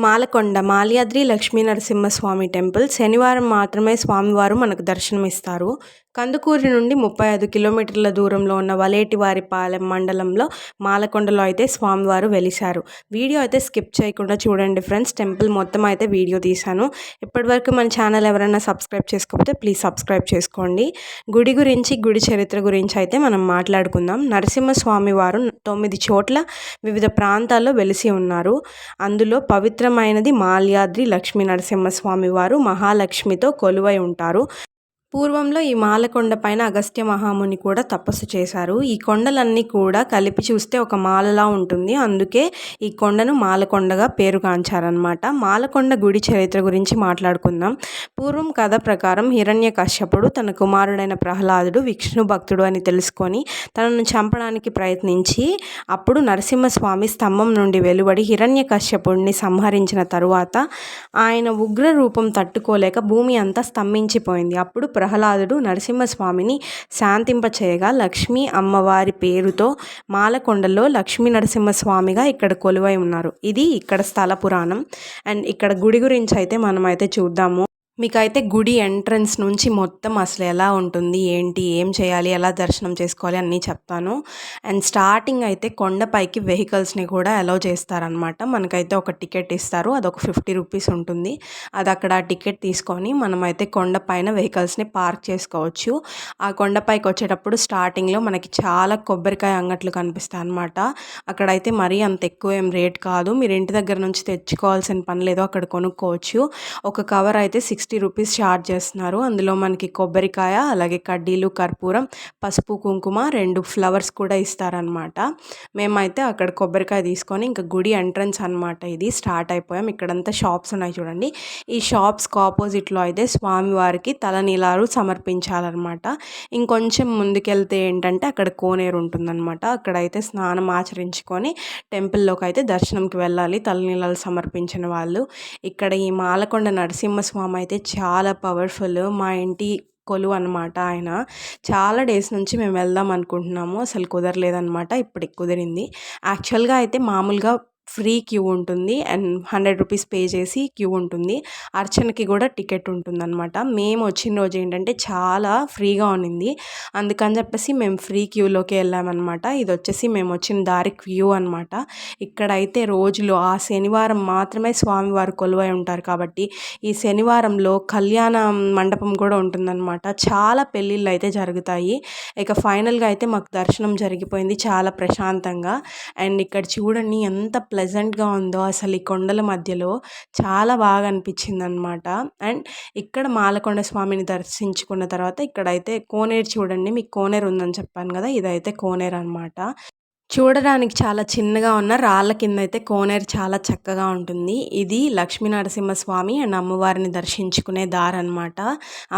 Malakonda Malyadri Lakshmi Narasimhaswamy temple శనివారం మాత్రమే స్వామివారు మనకు దర్శనమిస్తారు. కందుకూరి నుండి ముప్పై ఐదు కిలోమీటర్ల దూరంలో ఉన్న వలేటివారిపాలెం మండలంలో మాలకొండలో అయితే స్వామివారు వెలిశారు. వీడియో అయితే స్కిప్ చేయకుండా చూడండి ఫ్రెండ్స్. టెంపుల్ మొత్తం అయితే వీడియో తీశాను. ఇప్పటివరకు మన ఛానల్ ఎవరైనా సబ్స్క్రైబ్ చేసుకోకపోతే ప్లీజ్ సబ్స్క్రైబ్ చేసుకోండి. గుడి గురించి గుడి చరిత్ర గురించి అయితే మనం మాట్లాడుకుందాం. నరసింహస్వామి వారు తొమ్మిది చోట్ల వివిధ ప్రాంతాల్లో వెలిసి ఉన్నారు. అందులో పవిత్రమైనది మాల్యాద్రి లక్ష్మీ నరసింహస్వామి వారు మహాలక్ష్మితో కొలువై ఉంటారు. పూర్వంలో ఈ మాలకొండ పైన అగస్త్య మహాముని కూడా తపస్సు చేశారు. ఈ కొండలన్నీ కూడా కలిపి చూస్తే ఒక మాలలా ఉంటుంది. అందుకే ఈ కొండను మాలకొండగా పేరుగాంచారనమాట మాలకొండ గుడి చరిత్ర గురించి మాట్లాడుకుందాం. పూర్వం కథ ప్రకారం హిరణ్య కశ్యపుడు తన కుమారుడైన ప్రహ్లాదుడు విష్ణు భక్తుడు అని తెలుసుకొని తనను చంపడానికి ప్రయత్నించి అప్పుడు నరసింహస్వామి స్తంభం నుండి వెలువడి హిరణ్య కశ్యపుడిని సంహరించిన తరువాత ఆయన ఉగ్ర రూపం తట్టుకోలేక భూమి అంతా స్తంభించిపోయింది. అప్పుడు ప్రహ్లాదుడు నరసింహస్వామిని శాంతింపచేయగా లక్ష్మీ అమ్మవారి పేరుతో మాలకొండలో లక్ష్మీ నరసింహస్వామిగా ఇక్కడ కొలువై ఉన్నారు. ఇది ఇక్కడ స్థల పురాణం. అండ్ ఇక్కడ గుడి గురించి అయితే మనమైతే చూద్దాము. మీకైతే గుడి ఎంట్రన్స్ నుంచి మొత్తం అసలు ఎలా ఉంటుంది ఏంటి ఏం చేయాలి ఎలా దర్శనం చేసుకోవాలి అన్నీ చెప్తాను. అండ్ స్టార్టింగ్ అయితే కొండపైకి వెహికల్స్ని కూడా అలౌ చేస్తారనమాట మనకైతే ఒక టికెట్ ఇస్తారు అదొక ఫిఫ్టీ రూపీస్ ఉంటుంది. అది అక్కడ టికెట్ తీసుకొని మనమైతే కొండపైన వెహికల్స్ని పార్క్ చేసుకోవచ్చు. ఆ కొండపైకి వచ్చేటప్పుడు స్టార్టింగ్లో మనకి చాలా కొబ్బరికాయ అంగట్లు కనిపిస్తాయి అనమాట అక్కడైతే మరీ అంత ఎక్కువ ఏం రేట్ కాదు. మీరు ఇంటి దగ్గర నుంచి తెచ్చుకోవాల్సిన పని లేదో అక్కడ కొనుక్కోవచ్చు. ఒక కవర్ అయితే సిక్స్ సిక్స్టీ రూపీస్ ఛార్జ్ చేస్తున్నారు. అందులో మనకి కొబ్బరికాయ అలాగే కడ్డీలు కర్పూరం పసుపు కుంకుమ రెండు ఫ్లవర్స్ కూడా ఇస్తారనమాట మేమైతే అక్కడ కొబ్బరికాయ తీసుకొని ఇంకా గుడి ఎంట్రన్స్ అనమాట ఇది స్టార్ట్ అయిపోయాం. ఇక్కడంతా షాప్స్ ఉన్నాయి చూడండి. ఈ షాప్స్కి ఆపోజిట్లో అయితే స్వామివారికి తలనీలారు సమర్పించాలన్నమాట. ఇంకొంచెం ముందుకెళ్తే ఏంటంటే అక్కడ కోనేరు ఉంటుందన్నమాట. అక్కడైతే స్నానం ఆచరించుకొని టెంపుల్లోకి అయితే దర్శనంకి వెళ్ళాలి తలనీలాలు సమర్పించిన వాళ్ళు. ఇక్కడ ఈ మాలకొండ నరసింహస్వామి అయితే చాలా పవర్ఫుల్ మా ఇంటి కొలువు అనమాట ఆయన. చాలా డేస్ నుంచి మేము వెళ్దాం అనుకుంటున్నాము. అసలు కుదరలేదనమాట ఇప్పటికి కుదిరింది. యాక్చువల్గా అయితే మామూలుగా ఫ్రీ క్యూ ఉంటుంది. అండ్ హండ్రెడ్ రూపీస్ పే చేసి క్యూ ఉంటుంది. అర్చనకి కూడా టికెట్ ఉంటుంది అనమాట మేము వచ్చిన రోజు ఏంటంటే చాలా ఫ్రీగా ఉన్నింది. అందుకని చెప్పేసి మేము ఫ్రీ క్యూలోకి వెళ్ళామన్నమాట. ఇది వచ్చేసి మేము వచ్చిన దారి క్యూ అనమాట ఇక్కడైతే రోజులు ఆ శనివారం మాత్రమే స్వామివారు కొలువై ఉంటారు కాబట్టి ఈ శనివారంలో కళ్యాణ మండపం కూడా ఉంటుందన్నమాట. చాలా పెళ్ళిళ్ళు అయితే జరుగుతాయి. ఇక ఫైనల్గా అయితే మాకు దర్శనం జరిగిపోయింది చాలా ప్రశాంతంగా. అండ్ ఇక్కడ చూడండి ఎంత ప్లెజెంట్గా ఉందో అసలు ఈ కొండల మధ్యలో చాలా బాగా అనిపించింది అనమాట అండ్ ఇక్కడ మాలకొండ స్వామిని దర్శించుకున్న తర్వాత ఇక్కడైతే కోనేరు చూడండి మీకు కోనేరు ఉందని చెప్పాను కదా ఇదైతే కోనేరు అనమాట చూడడానికి చాలా చిన్నగా ఉన్న రాళ్ళ కింద అయితే కోనేరు చాలా చక్కగా ఉంటుంది. ఇది లక్ష్మీ నరసింహస్వామి అండ్ అమ్మవారిని దర్శించుకునే దారి అనమాట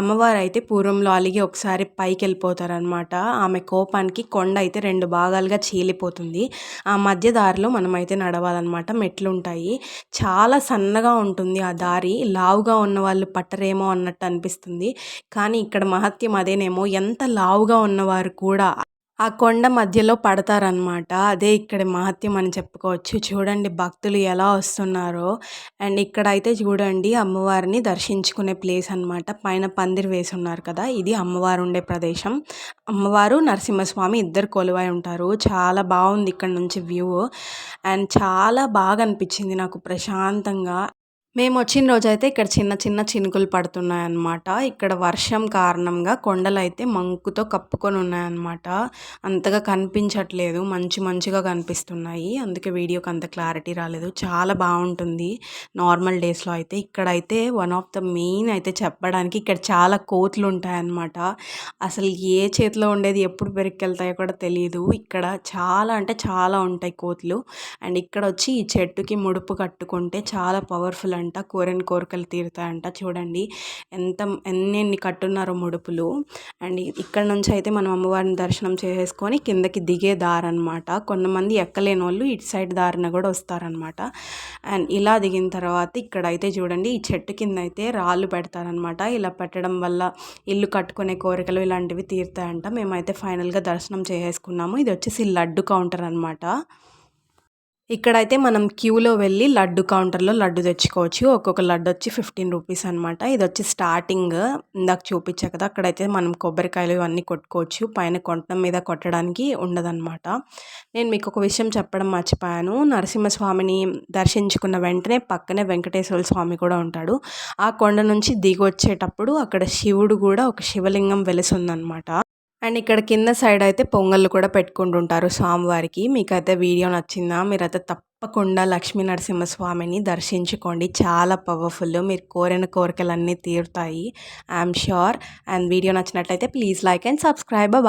అమ్మవారు అయితే పూర్వంలో అలిగి ఒకసారి పైకి వెళ్ళిపోతారనమాట ఆమె కోపానికి కొండ అయితే రెండు భాగాలుగా చీలిపోతుంది. ఆ మధ్య దారిలో మనం అయితే నడవాలన్నమాట. మెట్లు ఉంటాయి చాలా సన్నగా ఉంటుంది ఆ దారి. లావుగా ఉన్న వాళ్ళు పట్టరేమో అన్నట్టు అనిపిస్తుంది. కానీ ఇక్కడ మహత్యం అదేనేమో ఎంత లావుగా ఉన్నవారు కూడా ఆ కొండ మధ్యలో పడతారనమాట అదే ఇక్కడ మహత్యం అని చెప్పుకోవచ్చు. చూడండి భక్తులు ఎలా వస్తున్నారో. అండ్ ఇక్కడైతే చూడండి అమ్మవారిని దర్శించుకునే ప్లేస్ అనమాట పైన పందిరి వేసి ఉన్నారు కదా ఇది అమ్మవారు ఉండే ప్రదేశం. అమ్మవారు నరసింహస్వామి ఇద్దరు కొలువై ఉంటారు. చాలా బాగుంది ఇక్కడ నుంచి వ్యూ. అండ్ చాలా బాగా అనిపించింది నాకు ప్రశాంతంగా. మేము వచ్చిన రోజైతే ఇక్కడ చిన్న చిన్న చినుకులు పడుతున్నాయి అన్నమాట ఇక్కడ వర్షం కారణంగా కొండలు అయితే మంకుతో కప్పుకొని ఉన్నాయన్నమాట అంతగా కనిపించట్లేదు. మంచి మంచిగా కనిపిస్తున్నాయి. అందుకే వీడియోకి అంత క్లారిటీ రాలేదు. చాలా బాగుంటుంది. నార్మల్ డేస్లో అయితే ఇక్కడైతే వన్ ఆఫ్ ద మెయిన్ అయితే చెప్పడానికి ఇక్కడ చాలా కోతులు ఉంటాయన్నమాట. అసలు ఏ చేతిలో ఉండేది ఎప్పుడు పెరిగికెళ్తాయో కూడా తెలియదు ఇక్కడ చాలా అంటే చాలా ఉంటాయి కోతులు. అండ్ ఇక్కడ వచ్చి ఈ చెట్టుకి ముడుపు కట్టుకుంటే చాలా పవర్ఫుల్ అంట కోరిన కోరికలు తీరుతాయంట చూడండి ఎంత ఎన్ని కట్టున్నారో ముడుపులు. అండ్ ఇక్కడ నుంచి అయితే మనం అమ్మవారిని దర్శనం చేసుకొని కిందకి దిగే దారి అనమాట కొంతమంది ఎక్కలేని వాళ్ళు ఇటు సైడ్ దారిన కూడా వస్తారనమాట అండ్ ఇలా దిగిన తర్వాత ఇక్కడ అయితే చూడండి ఈ చెట్టు కింద అయితే రాళ్ళు పెడతారనమాట ఇలా పెట్టడం వల్ల ఇల్లు కట్టుకునే కోరికలు ఇలాంటివి తీరుతాయంట. మేమైతే ఫైనల్గా దర్శనం చేసుకున్నాము. ఇది వచ్చేసి లడ్డు కౌంటర్ అనమాట ఇక్కడైతే మనం క్యూలో వెళ్ళి లడ్డు కౌంటర్లో లడ్డు తెచ్చుకోవచ్చు. ఒక్కొక్క లడ్డు వచ్చి ఫిఫ్టీన్ రూపీస్ అనమాట ఇది వచ్చి స్టార్టింగ్ ఇందాక చూపించా కదా అక్కడైతే మనం కొబ్బరికాయలు ఇవన్నీ కొట్టుకోవచ్చు. పైన కొండ మీద కొట్టడానికి ఉండదన్నమాట. నేను మీకు ఒక విషయం చెప్పడం మర్చిపోయాను. నరసింహస్వామిని దర్శించుకున్న వెంటనే పక్కనే వెంకటేశ్వర స్వామి కూడా ఉంటాడు. ఆ కొండ నుంచి దిగి వచ్చేటప్పుడు అక్కడ శివుడు కూడా ఒక శివలింగం వెలిసిందనమాట అండ్ ఇక్కడ కింద సైడ్ అయితే పొంగళ్ళు కూడా పెట్టుకుంటుంటారు స్వామివారికి. మీకైతే వీడియో నచ్చిందా? మీరైతే తప్పకుండా లక్ష్మీ నరసింహస్వామిని దర్శించుకోండి. చాలా పవర్ఫుల్. మీరు కోరిన కోరికలన్నీ తీరుతాయి. I'm sure. అండ్ వీడియో నచ్చినట్లయితే please like and subscribe. Bye.